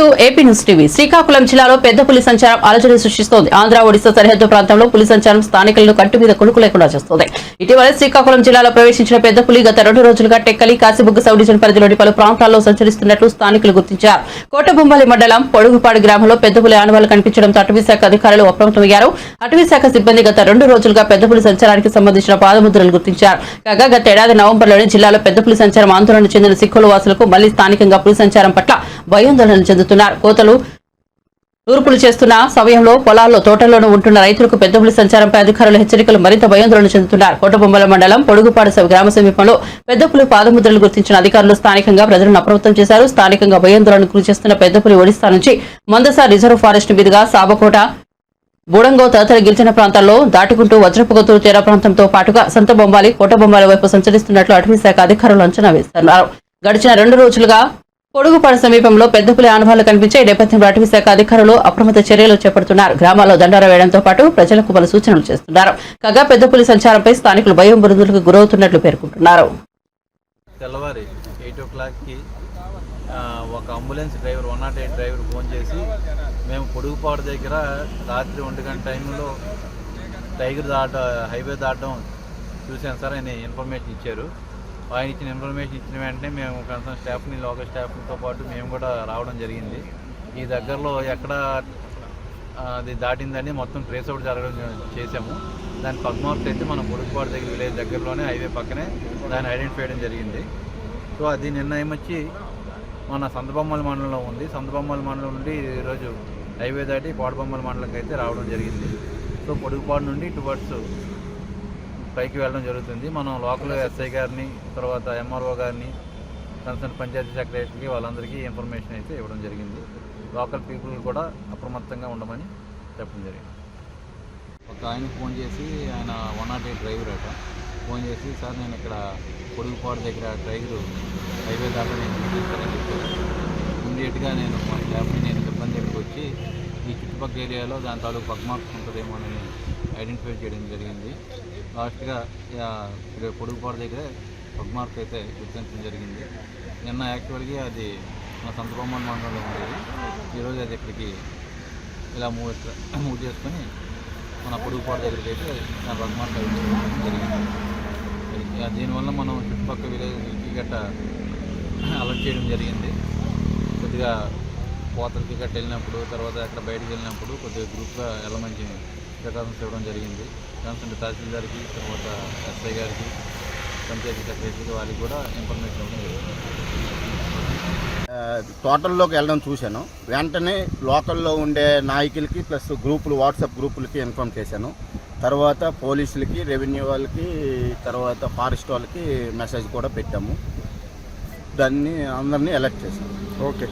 To AP news TV. Srikakulam జిల్లాలో పెద్ద పులి సంచారం అలజడి సృష్టిస్తోంది. ఆంధ్ర ఒడిశా సరిహద్దు ప్రాంతంలో పులి సంచారం స్థానికులను కట్టు మీద కొనుకు లేకుండా చేస్తోంది. ఇటీవల శ్రీకాకుళం జిల్లాలో ప్రవేశించిన పెద్ద పులి గత రెండు రోజులుగా టెక్కలి కాశీబుగ్గ సబ్ డివిజన్ పరిధిలోని పలు ప్రాంతాల్లో సంచరిస్తున్నట్లు స్థానికులు గుర్తించారు. కోటబొమ్మలి మండలం పొడుగుపాడు గ్రామంలో పెద్ద పులి ఆనవాళ్ళు కనిపించడంతో అటవీశాఖ అధికారులు అప్రమత్తమయ్యారు. అటవీశాఖ సిబ్బంది గత రెండు రోజులుగా పెద్ద పులి సంచారానికి సంబంధించిన పాదముద్రలు గుర్తించారు. కాగా గత ఏడాది నవంబర్లోని జిల్లాలో పెద్ద పులి సంచారం ఆందోళన చెందిన సిక్కుల వాసులకు మళ్ళీ స్థానికంగా పులి సంచారం పట్ల భయాందోళన చెందుతున్నారు కోతలు తూర్పులు చేస్తున్న సమయంలో పొలాల్లో తోటల్లోనూ ఉంటున్న రైతులకు పెద్దపులి సంచారంపై అధికారులు హెచ్చరికలు మరింత భయాందోళన చెందుతున్నారు. కోటబొమ్మల మండలం పొడుగుపాడు గ్రామ సమీపంలో పెద్దపులి పాదముద్రలు గుర్తించిన అధికారులు స్థానికంగా ప్రజలను అప్రమత్తం చేశారు. స్థానికంగా భయాందోళనకు గురి చేస్తున్న పెద్దపులి పులి నుంచి మందస రిజర్వ్ ఫారెస్ట్ మీదుగా సాబకోట బూడంగో తదితర గిరిజన ప్రాంతాల్లో దాటుకుంటూ వజ్రపుగతూరు తీర ప్రాంతంతో పాటుగా సంత బొమ్మాలి కోట వైపు సంచరిస్తున్నట్లు అటవీ శాఖ అధికారులు అంచనా వేస్తున్నారు. గడిచిన రెండు రోజులుగా పొడుగుపాడు సమీపంలో పెద్దపులి ఆనవాళ్ళు కనిపించే నేపథ్యంలో అటవీ శాఖ అధికారులు అప్రమత్త చర్యలు చేపడుతున్నారు. గ్రామాల్లో దండార వేయడంతో పాటు ప్రజలకు పలు సూచనలు చేస్తున్నారు. కాగా పెద్దపులి సంచారంపై స్థానికులు భయం బృందులకు గురవుతున్నట్లు పేర్కొంటున్నారు. తెల్లవారి ఎయిట్ ఓ క్లాక్కి ఒక ambulance driver one nought eight driver phone చేసి మేము పొడుగుపాడు దగ్గర రాత్రి ఒంటి గంట టైంలో టైగర్ దాట హైవే దాటడం చూశాను సార్ ఆయన ఇన్ఫర్మేషన్ ఇచ్చారు. ఆయన ఇచ్చిన ఇన్ఫర్మేషన్ ఇచ్చిన వెంటనే మేము కన్సర్న్ స్టాఫ్ని లోకల్ స్టాఫ్తో పాటు మేము కూడా రావడం జరిగింది. ఈ దగ్గరలో ఎక్కడ అది దాటిందని మొత్తం ట్రేస్ అవుట్ జరగడం చేసాము దాని పద్మావతి అయితే మనం పొడుగుపాడు దగ్గర విలేజ్ దగ్గరలోనే హైవే పక్కనే దాన్ని ఐడెంటిఫై చేయడం జరిగింది. సో అది నిర్ణయం వచ్చి మన సంతబొమ్మల మండలంలో ఉంది. సంతబొమ్మల మండలం నుండి ఈరోజు హైవే దాటి పాడుబొమ్మల మండలంకి అయితే రావడం జరిగింది. సో పొడుగుపాడు నుండి టువర్డ్స్ పైకి వెళ్ళడం జరుగుతుంది. మనం లోకల్ ఎస్ఐ గారిని తర్వాత ఎంఆర్ఓ గారిని కన్సర్న్ పంచాయతీ సెక్రటరీకి వాళ్ళందరికీ ఇన్ఫర్మేషన్ అయితే ఇవ్వడం జరిగింది. లోకల్ పీపుల్ కూడా అప్రమత్తంగా ఉండమని చెప్పడం జరిగింది. ఒక ఆయన ఫోన్ చేసి ఆయన వన్ నాట్ ఎయిట్ డ్రైవర్ అట. ఫోన్ చేసి సార్ నేను ఇక్కడ పొడుగుపాడు దగ్గర డ్రైవర్ హైవే దాకా నేను తీసుకెళ్ళని చెప్పారు. ఇమీడియట్గా నేను మా స్టాఫ్ని నేను సిబ్బంది దగ్గరికి వచ్చి ఈ చుట్టుపక్కల ఏరియాలో దాని తాలూకు పగ్మార్క్స్ ఉంటుందేమో అని ఐడెంటిఫై చేయడం జరిగింది. లాస్ట్గా ఇక పొడుగుపాడు దగ్గర పగ్ మార్క్ అయితే గుర్తించడం జరిగింది. నిన్న యాక్చువల్గా అది మన సంతబొమ్మన్ మండలంలో ఉండేది. ఈరోజు అది ఇక్కడికి ఇలా మూవ్ మూవ్ చేసుకొని మన పొడుగుపాడు దగ్గరికి అయితే నా బహుమానం జరిగింది. దీనివల్ల మనం చుట్టుపక్కల విలేజ్కి గట్ట అలర్ట్ చేయడం జరిగింది. కొద్దిగా పోతలకి గట్ట వెళ్ళినప్పుడు తర్వాత అక్కడ బయటకు వెళ్ళినప్పుడు కొద్దిగా గ్రూప్గా వెళ్ళమని ప్రికాషన్స్ ఇవ్వడం జరిగింది. కన్సల్ట్ తహసీల్దార్కి తర్వాత ఎస్ఐ గారికి పంచాయతీ సెక్రటరీకి వాళ్ళకి కూడా ఇన్ఫర్మేషన్ ఇవ్వడం జరిగింది. ఆ, తోటల్లోకి వెళ్ళడం చూశాను. వెంటనే లోకల్లో ఉండే నాయకులకి ప్లస్ గ్రూపులు వాట్సాప్ గ్రూపులకి ఇన్ఫామ్ చేశాను. తర్వాత పోలీసులకి రెవెన్యూ వాళ్ళకి తర్వాత ఫారెస్ట్ వాళ్ళకి మెసేజ్ కూడా పెట్టాము. దాన్ని అందరినీ అలర్ట్ చేశాను. ఓకే.